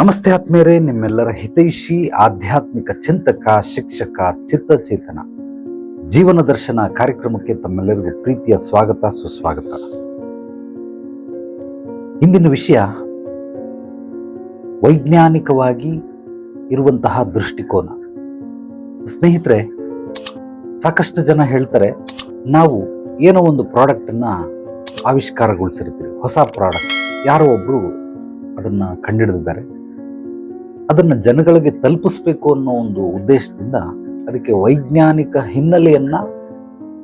ನಮಸ್ತೆ ಆತ್ಮೇರೆ ನಿಮ್ಮೆಲ್ಲರ ಹಿತೈಷಿ, ಆಧ್ಯಾತ್ಮಿಕ ಚಿಂತಕ, ಶಿಕ್ಷಕ, ಚಿತ್ತಚೇತನ. ಜೀವನ ದರ್ಶನ ಕಾರ್ಯಕ್ರಮಕ್ಕೆ ತಮ್ಮೆಲ್ಲರಿಗೂ ಪ್ರೀತಿಯ ಸ್ವಾಗತ, ಸುಸ್ವಾಗತ. ಇಂದಿನ ವಿಷಯ ವೈಜ್ಞಾನಿಕವಾಗಿ ಇರುವಂತಹ ದೃಷ್ಟಿಕೋನ. ಸ್ನೇಹಿತರೆ, ಸಾಕಷ್ಟು ಜನ ಹೇಳ್ತಾರೆ, ನಾವು ಏನೋ ಒಂದು ಪ್ರಾಡಕ್ಟನ್ನು ಆವಿಷ್ಕಾರಗೊಳಿಸಿರ್ತೀವಿ, ಹೊಸ ಪ್ರಾಡಕ್ಟ್. ಯಾರೋ ಒಬ್ಬರು ಅದನ್ನು ಕಂಡಿಡಿದಿದ್ದಾರೆ. ಅದನ್ನು ಜನಗಳಿಗೆ ತಲುಪಿಸ್ಬೇಕು ಅನ್ನೋ ಒಂದು ಉದ್ದೇಶದಿಂದ ಅದಕ್ಕೆ ವೈಜ್ಞಾನಿಕ ಹಿನ್ನೆಲೆಯನ್ನು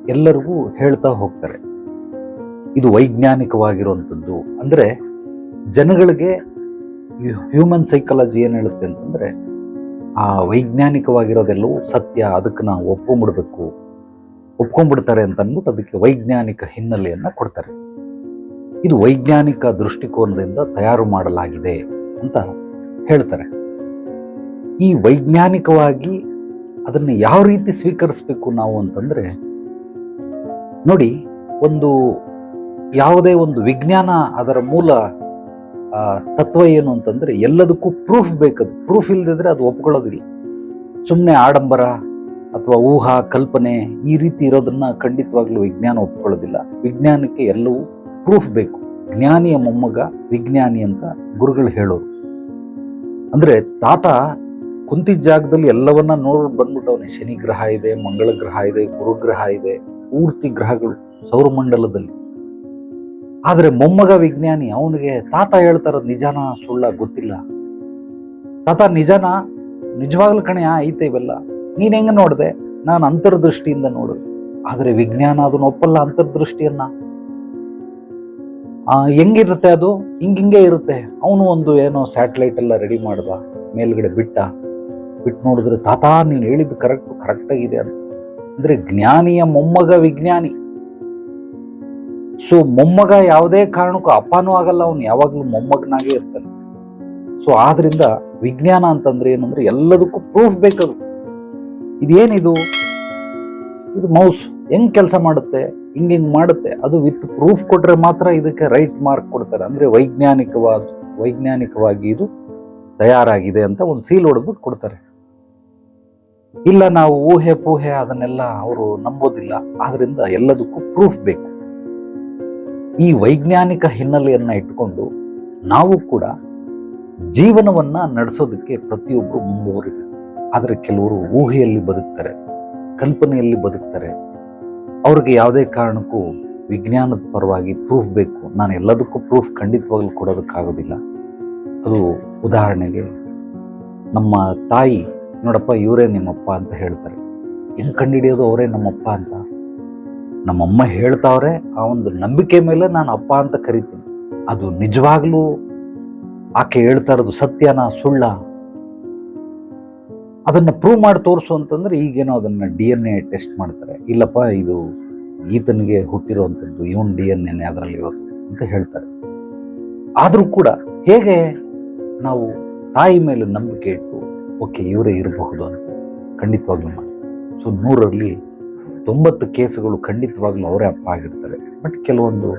ಎಲ್ಲರಿಗೂ ಹೇಳ್ತಾ ಹೋಗ್ತಾರೆ. ಇದು ವೈಜ್ಞಾನಿಕವಾಗಿರುವಂಥದ್ದು. ಅಂದರೆ ಜನಗಳಿಗೆ ಹ್ಯೂಮನ್ ಸೈಕಾಲಜಿ ಏನು ಹೇಳುತ್ತೆ ಅಂತಂದರೆ ಆ ವೈಜ್ಞಾನಿಕವಾಗಿರೋದೆಲ್ಲವೂ ಸತ್ಯ, ಅದಕ್ಕೆ ನಾವು ಒಪ್ಕೊಂಡ್ಬಿಡ್ಬೇಕು ಒಪ್ಕೊಂಡ್ಬಿಡ್ತಾರೆ ಅಂತ ಅಂದ್ಬಿಟ್ಟು ಅದಕ್ಕೆ ವೈಜ್ಞಾನಿಕ ಹಿನ್ನೆಲೆಯನ್ನು ಕೊಡ್ತಾರೆ. ಇದು ವೈಜ್ಞಾನಿಕ ದೃಷ್ಟಿಕೋನದಿಂದ ತಯಾರು ಮಾಡಲಾಗಿದೆ ಅಂತ ಹೇಳ್ತಾರೆ. ಈ ವೈಜ್ಞಾನಿಕವಾಗಿ ಅದನ್ನು ಯಾವ ರೀತಿ ಸ್ವೀಕರಿಸಬೇಕು ನಾವು ಅಂತಂದ್ರೆ, ನೋಡಿ, ಒಂದು ಯಾವುದೇ ಒಂದು ವಿಜ್ಞಾನ ಅದರ ಮೂಲ ತತ್ವ ಏನು ಅಂತಂದ್ರೆ ಎಲ್ಲದಕ್ಕೂ ಪ್ರೂಫ್ ಬೇಕದು. ಪ್ರೂಫ್ ಇಲ್ಲದಿದ್ರೆ ಅದು ಒಪ್ಕೊಳ್ಳೋದಿಲ್ಲ. ಸುಮ್ಮನೆ ಆಡಂಬರ ಅಥವಾ ಊಹಾ, ಕಲ್ಪನೆ ಈ ರೀತಿ ಇರೋದನ್ನ ಖಂಡಿತವಾಗ್ಲೂ ವಿಜ್ಞಾನ ಒಪ್ಕೊಳ್ಳೋದಿಲ್ಲ. ವಿಜ್ಞಾನಕ್ಕೆ ಎಲ್ಲವೂ ಪ್ರೂಫ್ ಬೇಕು. ಜ್ಞಾನಿಯ ಮೊಮ್ಮಗ ವಿಜ್ಞಾನಿ ಅಂತ ಗುರುಗಳು ಹೇಳೋರು. ಅಂದ್ರೆ ತಾತ ಕುಂತಿದ್ದ ಜಾಗದಲ್ಲಿ ಎಲ್ಲವನ್ನ ನೋಡಿ ಬಂದ್ಬಿಟ್ಟವನೆ. ಶನಿ ಗ್ರಹ ಇದೆ, ಮಂಗಳ ಗ್ರಹ ಇದೆ ಗುರುಗ್ರಹ ಇದೆ, ಪೂರ್ತಿ ಗ್ರಹಗಳು ಸೌರಮಂಡಲದಲ್ಲಿ. ಆದರೆ ಮೊಮ್ಮಗ ವಿಜ್ಞಾನಿ ಅವನಿಗೆ ತಾತ ಹೇಳ್ತಾರ, ನಿಜಾನ ಸುಳ್ಳ ಗೊತ್ತಿಲ್ಲ. ತಾತ, ನಿಜಾನ ನಿಜವಾಗ್ಲೂ ಕಣೆ ಐತೆ ಇವೆಲ್ಲ. ನೀನು ಹೆಂಗ ನೋಡಿದೆ? ನಾನು ಅಂತರ್ದೃಷ್ಟಿಯಿಂದ ನೋಡು ಆದರೆ ವಿಜ್ಞಾನ ಅದನ್ನ ಒಪ್ಪಲ್ಲ ಅಂತರ್ದೃಷ್ಟಿಯನ್ನ. ಹೆಂಗಿರುತ್ತೆ ಅದು? ಹಿಂಗಿಂಗೆ ಇರುತ್ತೆ. ಅವನು ಒಂದು ಏನೋ ಸ್ಯಾಟಲೈಟ್ ಎಲ್ಲ ರೆಡಿ ಮಾಡ್ದ, ಮೇಲ್ಗಡೆ ಬಿಟ್ಟ. ಬಿಟ್ಟು ನೋಡಿದ್ರೆ, ತಾತ, ನೀನು ಹೇಳಿದ್ದು ಕರೆಕ್ಟ್ ಕರೆಕ್ಟಾಗಿದೆ ಅಂತ. ಅಂದರೆ ಜ್ಞಾನಿಯ ಮೊಮ್ಮಗ ವಿಜ್ಞಾನಿ. ಸೊ ಮೊಮ್ಮಗ ಯಾವುದೇ ಕಾರಣಕ್ಕೂ ಅಪ್ಪನೂ ಆಗಲ್ಲ, ಅವನು ಯಾವಾಗಲೂ ಮೊಮ್ಮಗನಾಗೇ ಇರ್ತಾನೆ. ಸೊ ಆದ್ರಿಂದ ವಿಜ್ಞಾನ ಅಂತಂದ್ರೆ ಏನಂದ್ರೆ ಎಲ್ಲದಕ್ಕೂ ಪ್ರೂಫ್ ಬೇಕದು. ಇದೇನಿದು? ಇದು ಮೌಸ್ ಹೆಂಗ್ ಕೆಲಸ ಮಾಡುತ್ತೆ? ಹಿಂಗ್ ಹಿಂಗ್ ಮಾಡುತ್ತೆ? ಅದು ವಿತ್ ಪ್ರೂಫ್ ಕೊಟ್ರೆ ಮಾತ್ರ ಇದಕ್ಕೆ ರೈಟ್ ಮಾರ್ಕ್ ಕೊಡ್ತಾರೆ. ಅಂದ್ರೆ ವೈಜ್ಞಾನಿಕವಾದ, ವೈಜ್ಞಾನಿಕವಾಗಿ ಇದು ತಯಾರಾಗಿದೆ ಅಂತ ಒಂದು ಸೀಲ್ ಹೊಡೆದ್ಬಿಟ್ಟು ಕೊಡ್ತಾರೆ. ಇಲ್ಲ ನಾವು ಊಹೆ ಪೂಹೆ ಅದನ್ನೆಲ್ಲ ಅವರು ನಂಬೋದಿಲ್ಲ. ಆದ್ರಿಂದ ಎಲ್ಲದಕ್ಕೂ ಪ್ರೂಫ್ ಬೇಕು. ಈ ವೈಜ್ಞಾನಿಕ ಹಿನ್ನೆಲೆಯನ್ನ ಇಟ್ಕೊಂಡು ನಾವು ಕೂಡ ಜೀವನವನ್ನ ನಡೆಸೋದಕ್ಕೆ ಪ್ರತಿಯೊಬ್ಬರು ಮುಂದುವರಿಬೇಕು. ಆದರೆ ಕೆಲವರು ಊಹೆಯಲ್ಲಿ ಬದುಕ್ತಾರೆ, ಕಲ್ಪನೆಯಲ್ಲಿ ಬದುಕ್ತಾರೆ. ಅವ್ರಿಗೆ ಯಾವುದೇ ಕಾರಣಕ್ಕೂ ವಿಜ್ಞಾನದ ಪರವಾಗಿ ಪ್ರೂಫ್ ಬೇಕು. ನಾನು ಎಲ್ಲದಕ್ಕೂ ಪ್ರೂಫ್ ಖಂಡಿತವಾಗ್ಲೂ ಕೊಡೋದಕ್ಕಾಗೋದಿಲ್ಲ. ಅದು ಉದಾಹರಣೆಗೆ ನಮ್ಮ ತಾಯಿ ನೋಡಪ್ಪ, ಇವರೇ ನಿಮ್ಮಪ್ಪ ಅಂತ ಹೇಳ್ತಾರೆ. ಹೆಂಗ್ ಕಂಡುಹಿಡಿಯೋದು ಅವರೇ ನಮ್ಮಪ್ಪ ಅಂತ? ನಮ್ಮಮ್ಮ ಹೇಳ್ತಾವ್ರೆ, ಆ ಒಂದು ನಂಬಿಕೆ ಮೇಲೆ ನಾನು ಅಪ್ಪ ಅಂತ ಕರಿತೀನಿ. ಅದು ನಿಜವಾಗ್ಲೂ ಆಕೆ ಹೇಳ್ತಾ ಇರೋದು ಸತ್ಯನ ಸುಳ್ಳ? ಅದನ್ನ ಪ್ರೂವ್ ಮಾಡಿ ತೋರಿಸು ಅಂತಂದ್ರೆ ಈಗೇನೋ ಅದನ್ನ ಡಿ ಎನ್ ಎ ಟೆಸ್ಟ್ ಮಾಡ್ತಾರೆ. ಇಲ್ಲಪ್ಪ, ಇದು ಈತನಿಗೆ ಹುಟ್ಟಿರುವಂಥದ್ದು ಇವನ್ ಡಿ ಎನ್ ಎನ್ ಅದರಲ್ಲಿ ಇರೋದು ಅಂತ ಹೇಳ್ತಾರೆ. ಆದರೂ ಕೂಡ ಹೇಗೆ ನಾವು ತಾಯಿ ಮೇಲೆ ನಂಬಿಕೆ ಇಟ್ಟು ಓಕೆ, ಇವರೇ ಇರಬಹುದು ಅಂತ ಖಂಡಿತವಾಗ್ಲೂ ಮಾಡ್ತಾರೆ. ಸೊ ನೂರರಲ್ಲಿ ತೊಂಬತ್ತು ಕೇಸುಗಳು ಖಂಡಿತವಾಗ್ಲೂ ಅವರೇ ಅಪ್ಪ ಆಗಿರ್ತಾರೆ. ಬಟ್ ಕೆಲವೊಂದು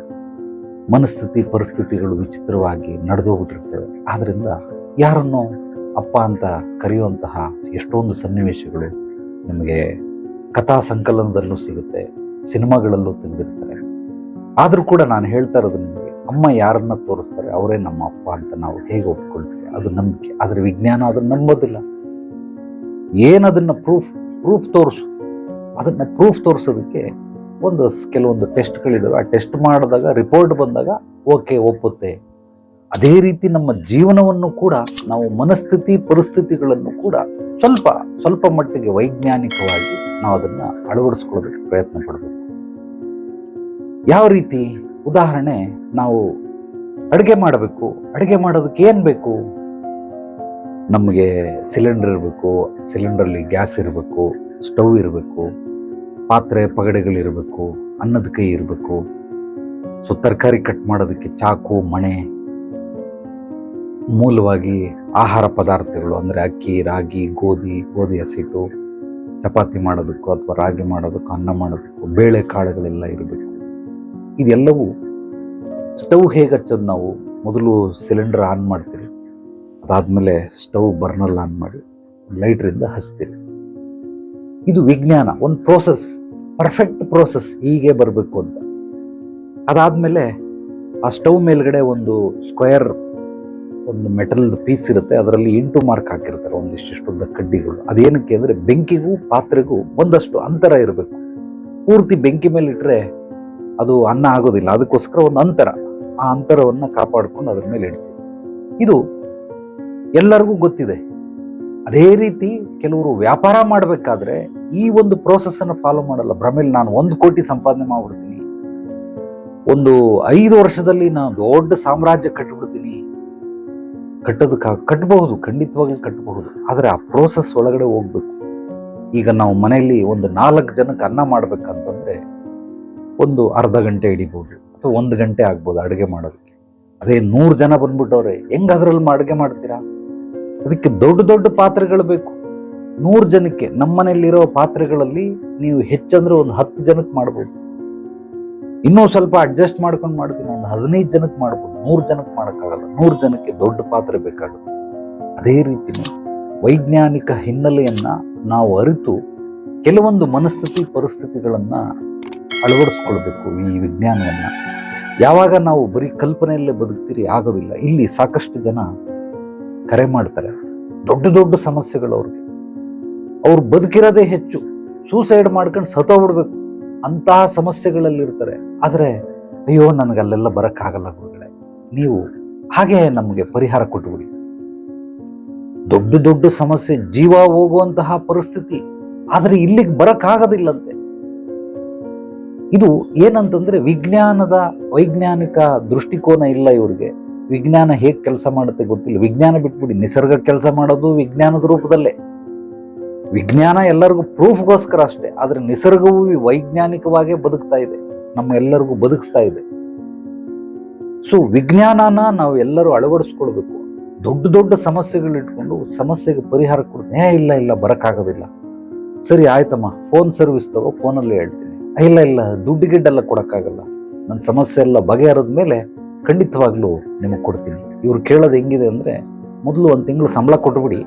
ಮನಸ್ಥಿತಿ, ಪರಿಸ್ಥಿತಿಗಳು ವಿಚಿತ್ರವಾಗಿ ನಡೆದೋಗ್ಬಿಟ್ಟಿರ್ತವೆ ಆದ್ದರಿಂದ ಯಾರನ್ನು ಅಪ್ಪ ಅಂತ ಕರೆಯುವಂತಹ ಎಷ್ಟೊಂದು ಸನ್ನಿವೇಶಗಳು ನಿಮಗೆ ಕಥಾ ಸಂಕಲನದಲ್ಲೂ ಸಿಗುತ್ತೆ, ಸಿನಿಮಾಗಳಲ್ಲೂ ತೆಗೆದಿರ್ತಾರೆ. ಆದರೂ ಕೂಡ ನಾನು ಹೇಳ್ತಾ ಇರೋದು ಅಮ್ಮ ಯಾರನ್ನ ತೋರಿಸ್ತಾರೆ, ಅವರೇ ನಮ್ಮ ಅಪ್ಪ ಅಂತ ನಾವು ಹೇಗೆ ಒಪ್ಕೊಳ್ತೀವಿ? ಅದು ನಂಬಿಕೆ. ಆದರೆ ವಿಜ್ಞಾನ ಅದನ್ನ ನಂಬೋದಿಲ್ಲ. ಏನದನ್ನು ಪ್ರೂಫ್ ಪ್ರೂಫ್ ತೋರಿಸು? ಅದನ್ನ ಪ್ರೂಫ್ ತೋರಿಸೋದಕ್ಕೆ ಒಂದು ಕೆಲವೊಂದು ಟೆಸ್ಟ್ಗಳಿದ್ದಾವೆ ಆ ಟೆಸ್ಟ್ ಮಾಡಿದಾಗ ರಿಪೋರ್ಟ್ ಬಂದಾಗ ಓಕೆ ಒಪ್ಪುತ್ತೆ. ಅದೇ ರೀತಿ ನಮ್ಮ ಜೀವನವನ್ನು ಕೂಡ, ನಾವು ಮನಸ್ಥಿತಿ ಪರಿಸ್ಥಿತಿಗಳನ್ನು ಕೂಡ ಸ್ವಲ್ಪ ಸ್ವಲ್ಪ ಮಟ್ಟಿಗೆ ವೈಜ್ಞಾನಿಕವಾಗಿ ನಾವು ಅದನ್ನ ಅಳವಡಿಸ್ಕೊಳ್ಳೋದಕ್ಕೆ ಪ್ರಯತ್ನ ಪಡಬೇಕು. ಯಾವ ರೀತಿ? ಉದಾಹರಣೆ, ನಾವು ಅಡುಗೆ ಮಾಡಬೇಕು. ಅಡುಗೆ ಮಾಡೋದಕ್ಕೆ ಏನು ಬೇಕು? ನಮಗೆ ಸಿಲಿಂಡರ್ ಇರಬೇಕು ಸಿಲಿಂಡ್ರಲ್ಲಿ ಗ್ಯಾಸ್ ಇರಬೇಕು, ಸ್ಟವ್ ಇರಬೇಕು, ಪಾತ್ರೆ ಪಗಡೆಗಳಿರಬೇಕು ಅನ್ನದ ಕೈ ಇರಬೇಕು. ಸೊ, ತರಕಾರಿ ಕಟ್ ಮಾಡೋದಕ್ಕೆ ಚಾಕು, ಮಣೆ, ಮೂಲವಾಗಿ ಆಹಾರ ಪದಾರ್ಥಗಳು ಅಂದರೆ ಅಕ್ಕಿ, ರಾಗಿ, ಗೋಧಿ ಗೋಧಿ ಹಸಿಟ್ಟು, ಚಪಾತಿ ಮಾಡೋದಕ್ಕೂ ಅಥವಾ ರಾಗಿ ಮಾಡೋದಕ್ಕೂ, ಅನ್ನ ಮಾಡೋದಕ್ಕೂ ಬೇಳೆ ಕಾಳುಗಳೆಲ್ಲ ಇರಬೇಕು. ಇದೆಲ್ಲವೂ ಸ್ಟವ್ ಹೇಗೆ ಹಚ್ಚೋದು ನಾವು? ಮೊದಲು ಸಿಲಿಂಡರ್ ಆನ್ ಮಾಡ್ತೀವಿ ಅದಾದಮೇಲೆ ಸ್ಟವ್ ಬರ್ನರ್ ಆನ್ ಮಾಡಿ, ಲೈಟ್ರಿಂದ ಹಚ್ತೀರಿ. ಇದು ವಿಜ್ಞಾನ, ಒಂದು ಪ್ರೋಸೆಸ್ ಪರ್ಫೆಕ್ಟ್ ಪ್ರೋಸೆಸ್ ಹೀಗೆ ಬರಬೇಕು ಅಂತ. ಅದಾದಮೇಲೆ ಆ ಸ್ಟವ್ ಮೇಲ್ಗಡೆ ಒಂದು ಸ್ಕ್ವೇರ್ ಒಂದು ಮೆಟಲ್ ಪೀಸ್ ಇರುತ್ತೆ. ಅದರಲ್ಲಿ ಇಂಟು ಮಾರ್ಕ್ ಹಾಕಿರ್ತಾರೆ ಒಂದಿಷ್ಟಿಷ್ಟುದ್ದ ಕಡ್ಡಿಗಳು. ಅದೇನಕ್ಕೆ ಅಂದರೆ ಬೆಂಕಿಗೂ, ಪಾತ್ರೆಗೂ ಒಂದಷ್ಟು ಅಂತರ ಇರಬೇಕು. ಪೂರ್ತಿ ಬೆಂಕಿ ಮೇಲೆ ಇಟ್ಟರೆ ಅದು ಅನ್ನ ಆಗೋದಿಲ್ಲ. ಅದಕ್ಕೋಸ್ಕರ ಒಂದು ಅಂತರ. ಆ ಅಂತರವನ್ನು ಕಾಪಾಡಿಕೊಂಡು ಅದ್ರ ಮೇಲೆ ಇಡ್ತೀವಿ. ಇದು ಎಲ್ಲರಿಗೂ ಗೊತ್ತಿದೆ. ಅದೇ ರೀತಿ ಕೆಲವರು ವ್ಯಾಪಾರ ಮಾಡಬೇಕಾದ್ರೆ ಈ ಒಂದು ಪ್ರೋಸೆಸ್ ಅನ್ನು ಫಾಲೋ ಮಾಡಲ್ಲ. ಭ್ರಮೇಲಿ ನಾನು ಒಂದು ಕೋಟಿ ಸಂಪಾದನೆ ಮಾಡಿಬಿಡ್ತೀನಿ. ಒಂದು ಐದು ವರ್ಷದಲ್ಲಿ ನಾನು ದೊಡ್ಡ ಸಾಮ್ರಾಜ್ಯ ಕಟ್ಟಿಬಿಡ್ತೀನಿ ಕಟ್ಟೋದಕ್ಕೆ ಕಟ್ಟಬಹುದು ಖಂಡಿತವಾಗ್ಲೂ ಕಟ್ಟಬಹುದು ಆದರೆ ಆ ಪ್ರೋಸೆಸ್ ಒಳಗಡೆ ಹೋಗ್ಬೇಕು. ಈಗ ನಾವು ಮನೆಯಲ್ಲಿ ಒಂದು ನಾಲ್ಕು ಜನಕ್ಕೆ ಅನ್ನ ಮಾಡ್ಬೇಕಂತಂದ್ರೆ ಒಂದು ಅರ್ಧ ಗಂಟೆ ಹಿಡಿಬೋದು ಅಥವಾ ಒಂದು ಗಂಟೆ ಆಗ್ಬೋದು ಅಡುಗೆ ಮಾಡೋದಕ್ಕೆ. ಅದೇ ನೂರು ಜನ ಬಂದ್ಬಿಟ್ಟವ್ರೆ ಹೆಂಗ್ ಅದ್ರಲ್ಲಿ ಅಡುಗೆ ಮಾಡ್ತೀರಾ? ಅದಕ್ಕೆ ದೊಡ್ಡ ದೊಡ್ಡ ಪಾತ್ರೆಗಳು ಬೇಕು. ನೂರು ಜನಕ್ಕೆ ನಮ್ಮ ಮನೆಯಲ್ಲಿರೋ ಪಾತ್ರೆಗಳಲ್ಲಿ ನೀವು ಹೆಚ್ಚಂದ್ರೆ ಒಂದು ಹತ್ತು ಜನಕ್ಕೆ ಮಾಡ್ಬೋದು. ಇನ್ನೂ ಸ್ವಲ್ಪ ಅಡ್ಜಸ್ಟ್ ಮಾಡ್ಕೊಂಡು ಮಾಡ್ತೀನಿ, ಒಂದು ಹದಿನೈದು ಜನಕ್ಕೆ ಮಾಡ್ಬೋದು. ನೂರು ಜನಕ್ಕೆ ಮಾಡೋಕ್ಕಾಗಲ್ಲ. ನೂರು ಜನಕ್ಕೆ ದೊಡ್ಡ ಪಾತ್ರೆ ಬೇಕಾಗುತ್ತೆ. ಅದೇ ರೀತಿ ವೈಜ್ಞಾನಿಕ ಹಿನ್ನೆಲೆಯನ್ನು ನಾವು ಅರಿತು ಕೆಲವೊಂದು ಮನಸ್ಥಿತಿ ಪರಿಸ್ಥಿತಿಗಳನ್ನ ಅಳವಡಿಸ್ಕೊಳ್ಬೇಕು ಈ ವಿಜ್ಞಾನವನ್ನು. ಯಾವಾಗ ನಾವು ಬರೀ ಕಲ್ಪನೆಯಲ್ಲೇ ಬದುಕ್ತೀರಿ ಆಗೋದಿಲ್ಲ. ಇಲ್ಲಿ ಸಾಕಷ್ಟು ಜನ ಕರೆ ಮಾಡ್ತಾರೆ. ದೊಡ್ಡ ದೊಡ್ಡ ಸಮಸ್ಯೆಗಳು ಅವ್ರಿಗೆ. ಅವ್ರು ಬದುಕಿರೋದೇ ಹೆಚ್ಚು. ಸೂಸೈಡ್ ಮಾಡ್ಕೊಂಡು ಸತೋಗ್ಬಿಡ್ಬೇಕು ಅಂತಹ ಸಮಸ್ಯೆಗಳಲ್ಲಿರ್ತಾರೆ ಆದರೆ, ಅಯ್ಯೋ, ನನಗೆ ಅಲ್ಲೆಲ್ಲ ಬರೋಕ್ಕಾಗಲ್ಲ ಗುರುಗಳೇ. ನೀವು ಹಾಗೆ ನಮಗೆ ಪರಿಹಾರ ಕೊಟ್ಟುಬಿಡಿ ದೊಡ್ಡ ದೊಡ್ಡ ಸಮಸ್ಯೆ ಜೀವ ಹೋಗುವಂತಹ ಪರಿಸ್ಥಿತಿ. ಆದರೆ ಇಲ್ಲಿಗೆ ಬರಕ್ಕಾಗೋದಿಲ್ಲಂತೆ. ಇದು ಏನಂತಂದ್ರೆ ವಿಜ್ಞಾನದ ವೈಜ್ಞಾನಿಕ ದೃಷ್ಟಿಕೋನ ಇಲ್ಲ ಇವ್ರಿಗೆ. ವಿಜ್ಞಾನ ಹೇಗೆ ಕೆಲಸ ಮಾಡುತ್ತೆ ಗೊತ್ತಿಲ್ಲ. ವಿಜ್ಞಾನ ಬಿಟ್ಬಿಡಿ, ನಿಸರ್ಗ ಕೆಲಸ ಮಾಡೋದು ವಿಜ್ಞಾನದ ರೂಪದಲ್ಲೇ. ವಿಜ್ಞಾನ ಎಲ್ಲರಿಗೂ ಪ್ರೂಫ್ಗೋಸ್ಕರ ಅಷ್ಟೇ, ಆದರೆ ನಿಸರ್ಗವು ವೈಜ್ಞಾನಿಕವಾಗೇ ಬದುಕ್ತಾ ಇದೆ. ನಮ್ಮ ಎಲ್ಲರಿಗೂ ಬದುಕಿಸ್ತಾ ಇದೆ. ಸೊ ವಿಜ್ಞಾನನ ನಾವು ಎಲ್ಲರೂ ಅಳವಡಿಸ್ಕೊಳ್ಬೇಕು. ದೊಡ್ಡ ದೊಡ್ಡ ಸಮಸ್ಯೆಗಳಿಟ್ಕೊಂಡು ಸಮಸ್ಯೆಗೆ ಪರಿಹಾರ ಕೊಡ್ತೀನಿ ಏ, ಇಲ್ಲ ಇಲ್ಲ, ಬರೋಕ್ಕಾಗೋದಿಲ್ಲ. ಸರಿ, ಆಯ್ತಮ್ಮ. ಫೋನ್ ಸರ್ವಿಸ್ ತಗೋ, ಫೋನಲ್ಲಿ ಹೇಳ್ತೀನಿ. ಇಲ್ಲ ಇಲ್ಲ ದುಡ್ಡು ಗಿಡ್ಡೆಲ್ಲ ಕೊಡೋಕ್ಕಾಗಲ್ಲ. ನನ್ನ ಸಮಸ್ಯೆ ಎಲ್ಲ ಬಗೆಹರಿದ ಮೇಲೆ ಖಂಡಿತವಾಗ್ಲೂ ನಿಮಗೆ ಕೊಡ್ತೀನಿ. ಇವ್ರು ಕೇಳೋದು ಹೆಂಗಿದೆ ಅಂದರೆ ಮೊದಲು ಒಂದು ತಿಂಗಳು ಸಂಬಳ ಕೊಟ್ಬಿಡಿ.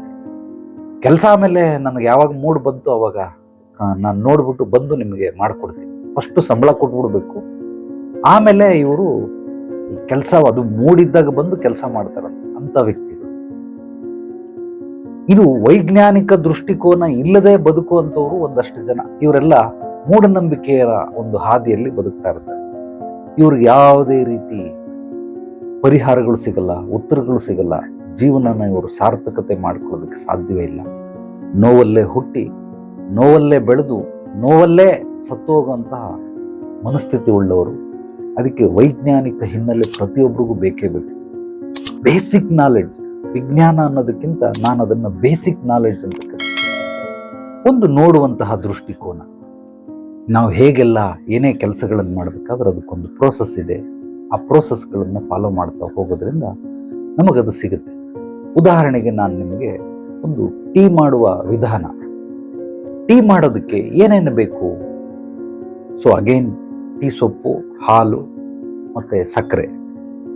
ಕೆಲಸ ಆಮೇಲೆ ನನಗೆ ಯಾವಾಗ ಮೂಡ್ ಬಂತು ಅವಾಗ ನಾನು ನೋಡ್ಬಿಟ್ಟು ಬಂದು ನಿಮಗೆ ಮಾಡಿಕೊಡ್ತೀನಿ. ಫಸ್ಟು ಸಂಬಳ ಕೊಟ್ಬಿಡ್ಬೇಕು. ಆಮೇಲೆ ಇವರು ಕೆಲಸ ಅದು ಮೂಡಿದ್ದಾಗ ಬಂದು ಕೆಲಸ ಮಾಡ್ತಾರೆ ಅಂತ ವ್ಯಕ್ತಿಗಳು ಇದು ವೈಜ್ಞಾನಿಕ ದೃಷ್ಟಿಕೋನ ಇಲ್ಲದೆ ಬದುಕುವಂಥವ್ರು ಒಂದಷ್ಟು ಜನ. ಇವರೆಲ್ಲ ಮೂಢನಂಬಿಕೆಯ ಒಂದು ಹಾದಿಯಲ್ಲಿ ಬದುಕ್ತಾ ಇರ್ತಾರೆ ಇವ್ರಿಗೆ ಯಾವುದೇ ರೀತಿ ಪರಿಹಾರಗಳು ಸಿಗಲ್ಲ, ಉತ್ತರಗಳು ಸಿಗಲ್ಲ. ಜೀವನನ ಇವರು ಸಾರ್ಥಕತೆ ಮಾಡ್ಕೊಳ್ಳೋದಕ್ಕೆ ಸಾಧ್ಯವೇ ಇಲ್ಲ. ನೋವಲ್ಲೇ ಹುಟ್ಟಿ, ನೋವಲ್ಲೇ ಬೆಳೆದು, ನೋವಲ್ಲೇ ಸತ್ತು ಹೋಗುವಂತಹ ಮನಸ್ಥಿತಿ ಉಳ್ಳವರು. ಅದಕ್ಕೆ ವೈಜ್ಞಾನಿಕ ಹಿನ್ನೆಲೆ ಪ್ರತಿಯೊಬ್ಬರಿಗೂ ಬೇಕೇ ಬೇಕು. ಬೇಸಿಕ್ ನಾಲೆಡ್ಜ್, ವಿಜ್ಞಾನ ಅನ್ನೋದಕ್ಕಿಂತ ನಾನು ಅದನ್ನು ಬೇಸಿಕ್ ನಾಲೆಡ್ಜ್ ಅಂತ ಕರಿತೀನಿ. ಒಂದು ನೋಡುವಂತಹ ದೃಷ್ಟಿಕೋನ. ನಾವು ಹೇಗೆಲ್ಲ ಏನೇ ಕೆಲಸಗಳನ್ನು ಮಾಡಬೇಕಾದ್ರೆ ಅದಕ್ಕೊಂದು ಪ್ರೋಸೆಸ್ ಇದೆ. ಆ ಪ್ರೋಸೆಸ್ಗಳನ್ನು ಫಾಲೋ ಮಾಡ್ತಾ ಹೋಗೋದ್ರಿಂದ ನಮಗದು ಸಿಗುತ್ತೆ. ಉದಾಹರಣೆಗೆ ನಾನು ನಿಮಗೆ ಒಂದು ಟೀ ಮಾಡುವ ವಿಧಾನ. ಟೀ ಮಾಡೋದಕ್ಕೆ ಏನೇನು ಬೇಕು? ಸೊ ಅಗೇನ್ ಟೀ ಸೊಪ್ಪು, ಹಾಲು ಮತ್ತು ಸಕ್ಕರೆ.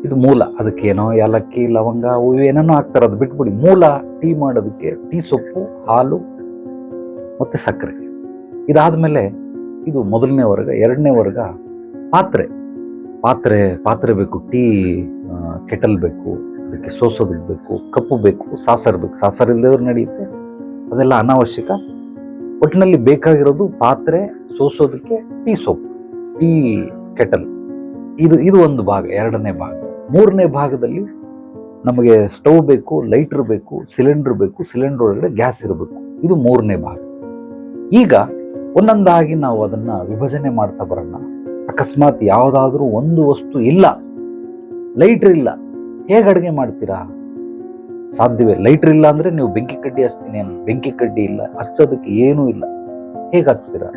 ಇದು ಮೂಲ. ಅದಕ್ಕೆ ಏನೋ ಏಲಕ್ಕಿ, ಲವಂಗ ಏನೇನೋ ಹಾಕ್ತಾರೆ. ಅದು ಬಿಟ್ಬಿಡಿ. ಮೂಲ ಟೀ ಮಾಡೋದಕ್ಕೆ ಟೀ ಸೊಪ್ಪು, ಹಾಲು ಮತ್ತು ಸಕ್ಕರೆ. ಇದಾದಮೇಲೆ ಇದು ಮೊದಲನೇ ವರ್ಗ, ಎರಡನೇ ವರ್ಗ ಪಾತ್ರೆ. ಪಾತ್ರೆ ಪಾತ್ರೆ ಬೇಕು, ಟೀ ಕೆಟಲ್ ಬೇಕು, ಅದಕ್ಕೆ ಸೋಸೋದಕ್ಕೆ ಬೇಕು, ಕಪ್ಪು ಬೇಕು, ಸಾಸರ್ ಬೇಕು. ಸಾಸರ್ ಇಲ್ಲದವ್ರು ನಡೆಯುತ್ತೆ. ಅದೆಲ್ಲ ಅನಾವಶ್ಯಕ. ಒಟ್ಟಿನಲ್ಲಿ ಬೇಕಾಗಿರೋದು ಪಾತ್ರೆ, ಸೋಸೋದಕ್ಕೆ ಟೀ ಸೋಪ್, ಟೀ ಕೆಟಲ್. ಇದು ಇದು ಒಂದು ಭಾಗ, ಎರಡನೇ ಭಾಗ. ಮೂರನೇ ಭಾಗದಲ್ಲಿ ನಮಗೆ ಸ್ಟವ್ ಬೇಕು, ಲೈಟ್ರ್ ಬೇಕು, ಸಿಲಿಂಡ್ರ್ ಬೇಕು, ಸಿಲಿಂಡರ್ ಒಳಗಡೆ ಗ್ಯಾಸ್ ಇರಬೇಕು. ಇದು ಮೂರನೇ ಭಾಗ. ಈಗ ಒಂದೊಂದಾಗಿ ನಾವು ಅದನ್ನ ವಿಭಜನೆ ಮಾಡ್ತಾ ಬರೋಣ. ಅಕಸ್ಮಾತ್ ಯಾವುದಾದ್ರೂ ಒಂದು ವಸ್ತು ಇಲ್ಲ. ಲೈಟ್ರ್ ಇಲ್ಲ. ಹೇಗೆ ಅಡುಗೆ ಮಾಡ್ತೀರಾ? ಸಾಧ್ಯವೇ. ಲೈಟ್ರ್ ಇಲ್ಲ ಅಂದ್ರೆ ನೀವು ಬೆಂಕಿ ಕಡ್ಡಿ ಹಚ್ತೀನಿ ಅಲ್ಲ ಬೆಂಕಿ ಕಡ್ಡಿ ಇಲ್ಲ. ಹಚ್ಚೋದಕ್ಕೆ ಏನೂ ಇಲ್ಲ. ಹೇಗೆ ಹಚ್ತೀರಾ?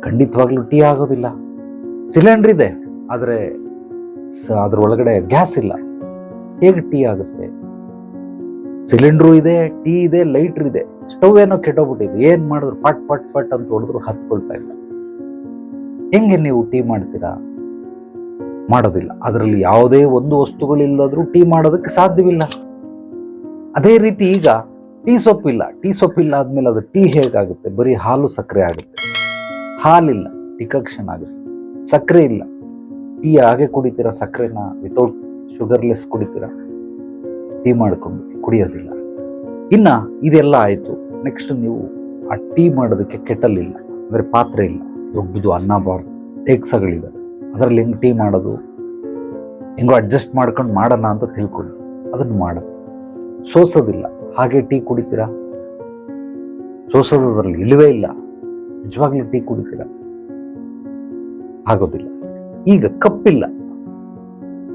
ಖಂಡಿತವಾಗ್ಲೂ ಟೀ ಆಗೋದಿಲ್ಲ. ಸಿಲಿಂಡರ್ ಇದೆ. ಆದರೆ ಅದ್ರ ಒಳಗಡೆ ಗ್ಯಾಸ್ ಇಲ್ಲ. ಹೇಗೆ ಟೀ ಆಗುತ್ತೆ? ಸಿಲಿಂಡ್ರು ಇದೆ, ಟೀ ಇದೆ, ಲೈಟ್ರ್ ಇದೆ. ಸ್ಟವ್ ಏನೋ ಕೆಟ್ಟೋಗ್ಬಿಟ್ಟಿದೆ. ಏನ್ ಮಾಡಿದ್ರು ಪಟ್ ಪಟ್ ಪಟ್ ಅಂತ ಹೊಡೆದ್ರು ಹತ್ಕೊಳ್ತಾ ಇಲ್ಲ. ಹೆಂಗೆ ನೀವು ಟೀ ಮಾಡ್ತೀರಾ? ಮಾಡೋದಿಲ್ಲ. ಅದರಲ್ಲಿ ಯಾವುದೇ ಒಂದು ವಸ್ತುಗಳಿಲ್ಲದ್ರೂ ಟೀ ಮಾಡೋದಕ್ಕೆ ಸಾಧ್ಯವಿಲ್ಲ. ಅದೇ ರೀತಿ ಈಗ ಟೀ ಸೊಪ್ಪಿಲ್ಲ ಟೀ ಸೊಪ್ಪಿಲ್ಲ ಆದ್ಮೇಲೆ ಅದು ಟೀ ಹೇಗಾಗುತ್ತೆ? ಬರೀ ಹಾಲು ಸಕ್ಕರೆ ಆಗುತ್ತೆ. ಹಾಲಿಲ್ಲ, ಡಿಕಕ್ಷನ್ ಆಗುತ್ತೆ ಸಕ್ಕರೆ ಇಲ್ಲ. ಟೀ ಹಾಗೆ ಕುಡಿತೀರಾ? ಸಕ್ಕರೆನ ವಿತೌಟ್ ಶುಗರ್ಲೆಸ್ ಕುಡಿತೀರಾ? ಟೀ ಮಾಡ್ಕೊಂಡು. ಕುಡಿಯೋದಿಲ್ಲ. ಇನ್ನ ಇದೆಲ್ಲ ಆಯಿತು. ನೆಕ್ಸ್ಟ್ ನೀವು ಆ ಟೀ ಮಾಡೋದಕ್ಕೆ ಕೆಟಲ್ ಇಲ್ಲ ಅಂದರೆ ಪಾತ್ರೆ ಇಲ್ಲ. ದೊಡ್ಡದು ಅನ್ನ ಬಾರ್ ಟೇಕ್ಸಗಳಿದ್ದಾವೆ ಅದರಲ್ಲಿ ಹೆಂಗೆ ಟೀ ಮಾಡೋದು? ಹೆಂಗೋ ಅಡ್ಜಸ್ಟ್ ಮಾಡ್ಕೊಂಡು ಮಾಡೋಣ ಅಂತ ತಿಳ್ಕೊಳ್ಳಿ. ಅದನ್ನು ಮಾಡೋದು. ಸೋಸೋದಿಲ್ಲ. ಹಾಗೆ ಟೀ ಕುಡಿತೀರಾ? ಸೋಸೋದು ಅದರಲ್ಲಿ ಇಲ್ಲವೇ ಇಲ್ಲ. ನಿಜವಾಗ್ಲೂ ಟೀ ಕುಡಿತೀರಾ? ಆಗೋದಿಲ್ಲ. ಈಗ ಕಪ್ಪಿಲ್ಲ.